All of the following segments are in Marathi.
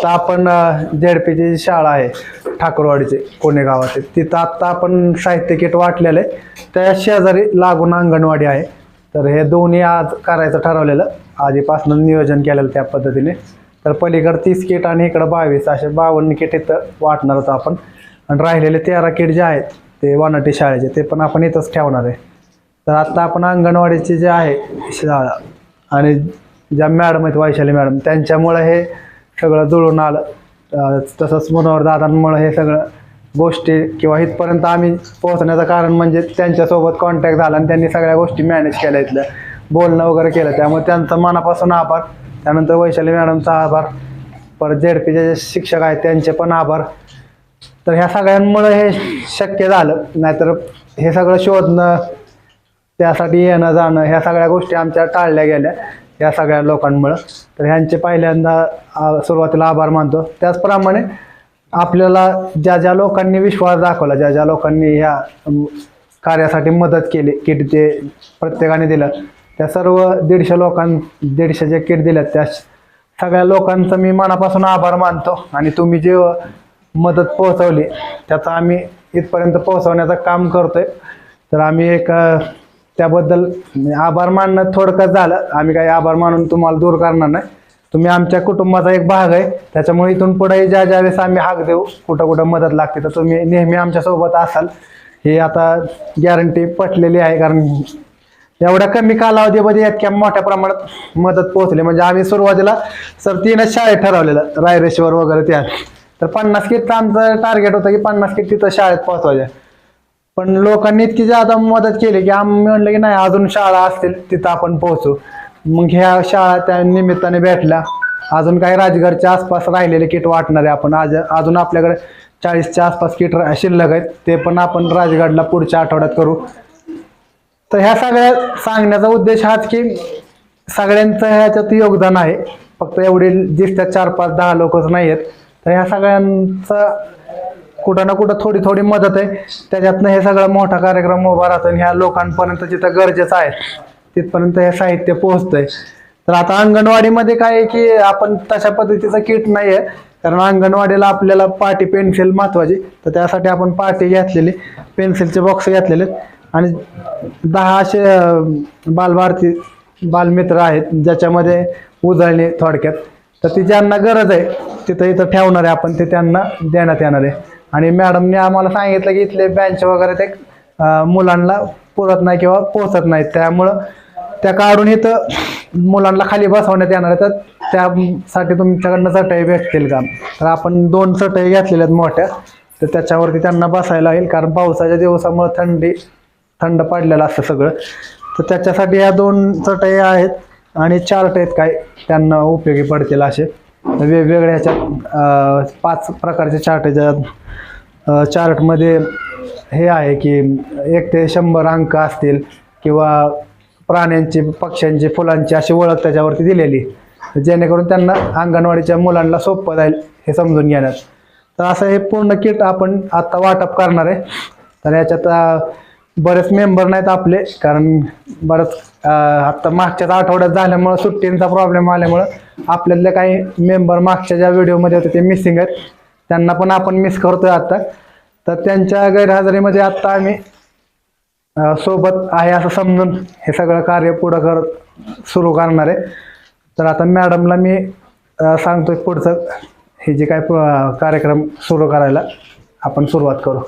आत्ता आपण जेडपीची शाळा आहे ठाकूरवाडीचे पुणे गावाचे तिथं आत्ता आपण साहित्य किट वाटलेलं आहे. त्या शेजारी लागून अंगणवाडी आहे. तर हे दोन्ही आज करायचं ठरवलेलं. आधीपासून नियोजन केलेलं त्या पद्धतीने. तर पलीकडं तीस किट आणि इकडं बावीस असे बावन्न किट इथं वाटणार होतं आपण. आणि राहिलेले तेरा किट जे आहेत ते वनाटी शाळेचे ते पण आपण इथंच ठेवणार आहे. तर आत्ता आपण अंगणवाडीची जे आहे शाळा आणि ज्या मॅडम आहेत वैशाली मॅडम त्यांच्यामुळं हे सगळं जुळून आलं. तसंच मनोहर दादांमुळं हे सगळं गोष्टी किंवा इथपर्यंत आम्ही पोहोचण्याचं कारण म्हणजे त्यांच्यासोबत कॉन्टॅक्ट झाला आणि त्यांनी सगळ्या गोष्टी मॅनेज केल्या इथल्या. बोलणं वगैरे केलं. त्यामुळे त्यांचं मनापासून आभार. त्यानंतर वैशाली मॅडमचा आभार. परत झेडपीचे जे शिक्षक आहेत त्यांचे पण आभार. तर ह्या सगळ्यांमुळं हे शक्य झालं. नाहीतर हे सगळं शोधणं त्यासाठी येणं जाणं ह्या सगळ्या गोष्टी आमच्या टाळल्या गेल्या या सगळ्या लोकांमुळं. तर ह्यांचे पहिल्यांदा सुरुवातीला आभार मानतो. त्याचप्रमाणे आपल्याला ज्या ज्या लोकांनी विश्वास दाखवला ज्या ज्या लोकांनी ह्या कार्यासाठी मदत केली किट ते प्रत्येकाने दिलं त्या सर्व दीडशे लोकां दीडशे जे किट दिल्यात त्या सगळ्या लोकांचं मी मनापासून आभार मानतो. आणि तुम्ही जे मदत पोहोचवली त्याचा आम्ही इथपर्यंत पोहोचवण्याचं काम करतोय. तर आम्ही एक त्याबद्दल आभार मानणं थोडकंच झालं. आम्ही काही आभार मानून तुम्हाला दूर करणार नाही. तुम्ही आमच्या कुटुंबाचा एक भाग आहे. त्याच्यामुळे इथून पुढे ज्या ज्या वेळेस आम्ही हाक देऊ कुठं कुठं मदत लागते तर तुम्ही नेहमी आमच्यासोबत असाल. ही आता गॅरंटी पटलेली आहे कारण एवढ्या कमी कालावधीमध्ये इतक्या मोठ्या प्रमाणात मदत पोहोचली. म्हणजे आम्ही सुरुवातीला सर तीनच शाळेत ठरवलेलं रायरेश्वर वगैरे त्या. तर पन्नास किट आमचं टार्गेट होतं की पन्नास किट तिथं शाळेत पोहोचवायच्या पण लोकांनी इतकी ज्यादा मदत केली की आम्ही म्हणलं की नाही अजून शाळा असतील तिथं आपण पोहोचू. मग ह्या शाळा त्या निमित्ताने भेटल्या. अजून काही राजगडच्या आसपास राहिलेले किट वाटणारे आपण. आज अजून आपल्याकडे चाळीसच्या आसपास किट शिल्लक आहेत. ते पण आपण राजगडला पुढच्या आठवड्यात करू. तर ह्या सगळ्या सांगण्याचा उद्देश हाच की सगळ्यांचं ह्याच्यात योगदान आहे. फक्त एवढे दिसतात चार पाच दहा लोकच नाही आहेत तर ह्या सगळ्यांचं कुठं ना कुठं थोडी थोडी मदत आहे. त्याच्यातनं हे सगळा मोठा कार्यक्रम उभा राहतो आणि ह्या लोकांपर्यंत जिथं गरजेचं आहे तिथपर्यंत हे साहित्य पोहोचतंय. तर आता अंगणवाडीमध्ये काय आहे की आपण तशा पद्धतीचं किट नाही आहे कारण अंगणवाडीला आपल्याला पाटी पेन्सिल महत्वाची. तर त्यासाठी आपण पाटी घेतलेली पेन्सिलचे बॉक्स घेतलेले. आणि दहा असे बालभारती बालमित्र आहेत ज्याच्यामध्ये उजळणी थोडक्यात. तर ती ज्यांना गरज आहे तिथं इथं ठेवणार आहे आपण ते त्यांना देण्यात येणार आहे. आणि मॅडमने आम्हाला सांगितलं की इथले बेंच वगैरे ते मुलांना पुरत नाही किंवा पोचत नाहीत. त्यामुळं त्या काढून इथं मुलांना खाली बसवण्यात येणार आहे तर त्यासाठी तुमच्याकडनं चटई भेटतील का? तर आपण दोन चटई घेतलेल्या आहेत मोठ्या. तर त्याच्यावरती त्यांना बसायला येईल. कारण पावसाच्या दिवसामुळे थंडी थंड पडलेलं असतं सगळं. तर त्याच्यासाठी या दोन चटई आहेत आणि चार्ट आहेत काय त्यांना उपयोगी पडतील असे. वेगवेगळ्या ह्याच्यात पाच प्रकारचे चार्ट आहेत. चार्टमध्ये हे आहे की एक ते शंभर अंक असतील किंवा प्राण्यांची पक्ष्यांची फुलांची अशी ओळख त्याच्यावरती दिलेली. जेणेकरून त्यांना अंगणवाडीच्या मुलांना सोपं जाईल हे समजून घेण्यात. तर असं हे पूर्ण किट आपण आत्ता वाटप करणार आहे. तर याच्यात बरेच मेंबर नाहीत आपले कारण बरंच आत्ता मागच्याच आठवड्यात झाल्यामुळं सुट्टींचा प्रॉब्लेम आल्यामुळं आपल्यातले काही मेंबर मागच्या ज्या व्हिडिओमध्ये होते ते मिसिंग आहेत. त्यांना पण आपण मिस करतोय आत्ता तर त्यांच्या गैरहजेरीमध्ये आत्ता आम्ही सोबत आहे असं समजून हे सगळं कार्य पुढं करत सुरू करणार आहे. तर आता मॅडमला मी सांगतोय पुढचं. हे जे काय प- कार्यक्रम सुरू करायला आपण सुरुवात करू.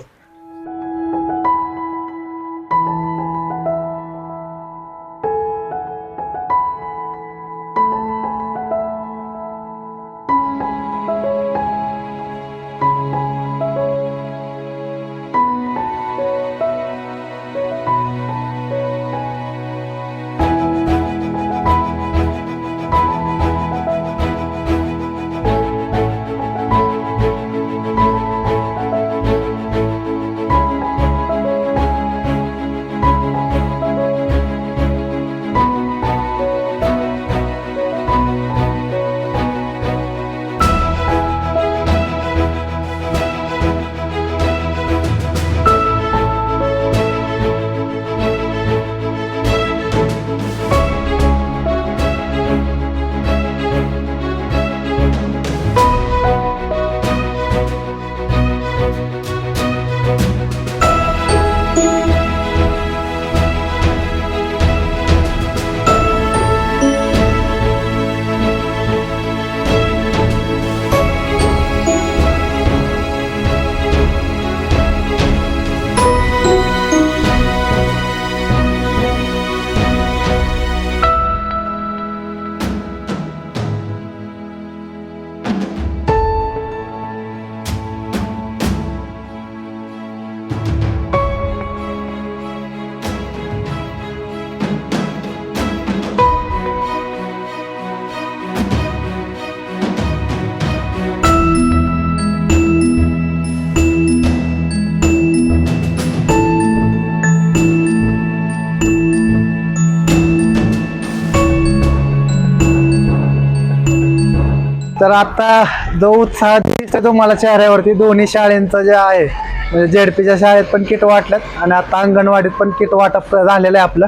तर आता जो उत्साह दिसतो तुम्हाला चेहऱ्यावरती दोन्ही शाळेंचं जे आहे म्हणजे जेडपीच्या शाळेत पण किट वाटलं आणि आता अंगणवाडीत पण किट वाटप झालेलं आहे आपलं.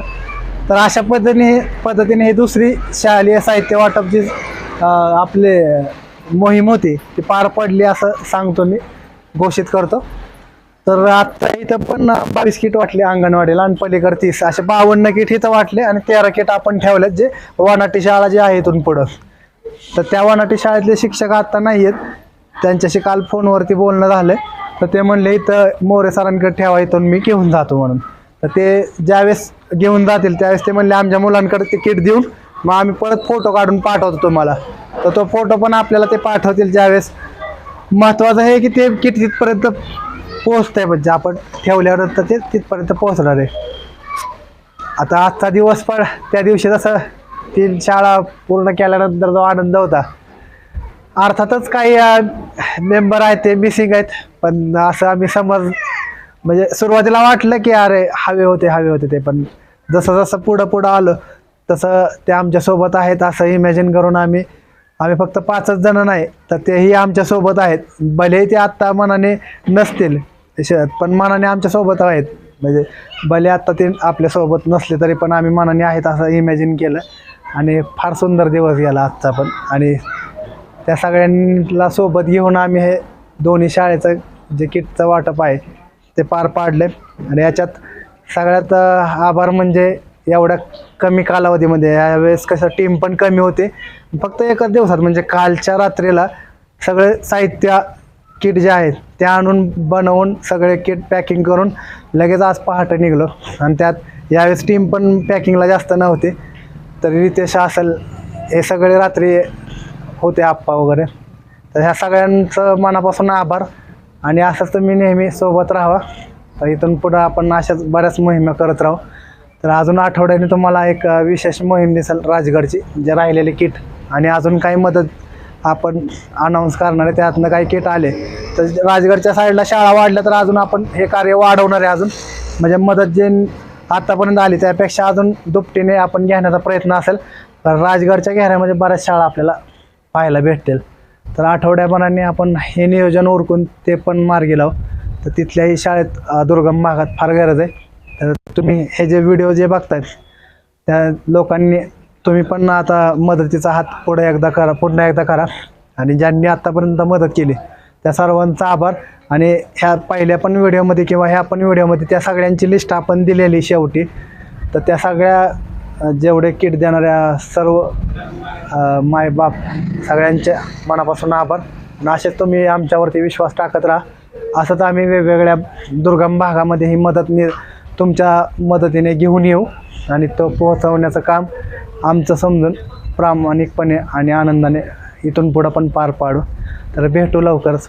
तर अशा पद्धतीने पद्धतीने ही दुसरी शालेय साहित्य वाटप जी आपले मोहीम होती ती पार पडली असं सांगतो मी घोषित करतो. तर आता इथं पण बावीस किट वाटले अंगणवाडीला आणि पलीकडे तीस असे बावन्न किट इथं वाटले आणि तेरा किट आपण ठेवलेत जे वनाटी शाळा जी आहे इथून पुढं. तर त्या वनाटी शाळेतले शिक्षक आता नाही आहेत त्यांच्याशी काल फोनवरती बोलणं झालं. तर ते म्हणले इथं मोरे सरांकडे ठेवा इथून मी घेऊन जातो म्हणून. तर ते ज्यावेळेस घेऊन जातील त्यावेळेस ते म्हणले आमच्या मुलांकडे ते किट देऊन मग आम्ही परत फोटो काढून पाठवतो तुम्हाला. तर तो फोटो पण आपल्याला ते पाठवतील ज्यावेळेस. महत्त्वाचं आहे की ते किट तिथपर्यंत पोहोचत आहे म्हणजे आपण ठेवल्यावर तर ते तिथपर्यंत पोहोचणार आहे. आता आजचा दिवस पण त्या दिवशी जसं ती शाळा पूर्ण केल्यानंतर जो आनंद होता. अर्थातच काही मेंबर आहेत ते मिसिंग आहेत. पण असं आम्ही समज म्हणजे सुरुवातीला वाटलं की अरे हवे होते हवे होते ते. पण जसं जसं पुढं पुढं आलं तसं ते आमच्यासोबत आहेत असं इमॅजिन करून आम्ही आम्ही फक्त पाचच जण नाही तर तेही आमच्यासोबत आहेत. भलेही ते आत्ता मनाने नसतील पण मनाने आमच्यासोबत आहेत. म्हणजे भले आत्ता ते आपल्यासोबत नसले तरी पण आम्ही मनाने आहेत असं इमॅजिन केलं. आणि फार सुंदर दिवस गेला आजचा पण. आणि त्या सगळ्यांना सोबत घेऊन आम्ही हे दोन्ही शाळेचं जे किटचं वाटप आहे ते पार पाडले आणि याच्यात सगळ्यात आभार म्हणजे एवढ्या कमी कालावधीमध्ये. यावेळेस कसं टीम पण कमी होते. फक्त एकाच दिवसात म्हणजे कालच्या रात्रीला सगळे साहित्य किट जे आहेत ते आणून बनवून सगळे किट पॅकिंग करून लगेच आज पहाटे निघलो. आणि त्यात यावेळेस टीम पण पॅकिंगला जास्त नव्हते. तरी रितेश असेल हे सगळे रात्री होते आप्पा वगैरे. तर ह्या सगळ्यांचं मनापासून आभार. आणि असंच तुम्ही नेहमी सोबत राहावा. तर इथून पुढं आपण अशाच बऱ्याच मोहिमा करत राहू. तर अजून आठवड्याने तुम्हाला एक विशेष मोहीम दिसेल राजगडची जे राहिलेले किट. आणि अजून काही मदत आपण अनाऊन्स करणार आहे त्यातनं काही किट आले. तर राजगडच्या साईडला शाळा वाढल्या तर अजून आपण हे कार्य वाढवणार आहे अजून. म्हणजे मदत जे आत्तापर्यंत आली त्यापेक्षा अजून दुपटीने आपण घेण्याचा प्रयत्न असेल. तर राजगडच्या घेऱ्यामध्ये बऱ्याच शाळा आपल्याला पाहायला भेटतील. तर आठवड्याभराने आपण हे नियोजन उरकून ते पण मार्गी लावू. तर तिथल्याही शाळेत दुर्गम भागात फार गरज आहे. तर तुम्ही हे जे व्हिडिओ जे बघतायत त्या लोकांनी तुम्ही पण आता मदतीचा हात पुढे एकदा करा पुन्हा एकदा करा. आणि ज्यांनी आत्तापर्यंत मदत केली त्या सर्वांचा आभार. आणि ह्या पहिल्या पण व्हिडिओमध्ये किंवा ह्या पण व्हिडिओमध्ये त्या सगळ्यांची लिस्ट आपण दिलेली शेवटी. तर त्या सगळ्या जेवढे किट देणाऱ्या सर्व मायबाप सगळ्यांच्या मनापासून आभार. आणि असेच तुम्ही आमच्यावरती विश्वास टाकत राहा. असंच आम्ही वेगवेगळ्या दुर्गम भागामध्ये ही मदत नि तुमच्या मदतीने घेऊन येऊ. आणि तो पोहोचवण्याचं काम आमचं समजून प्रामाणिकपणे आणि आनंदाने इथून पुढं पण पार पाडू. तर भेटू लवकरच.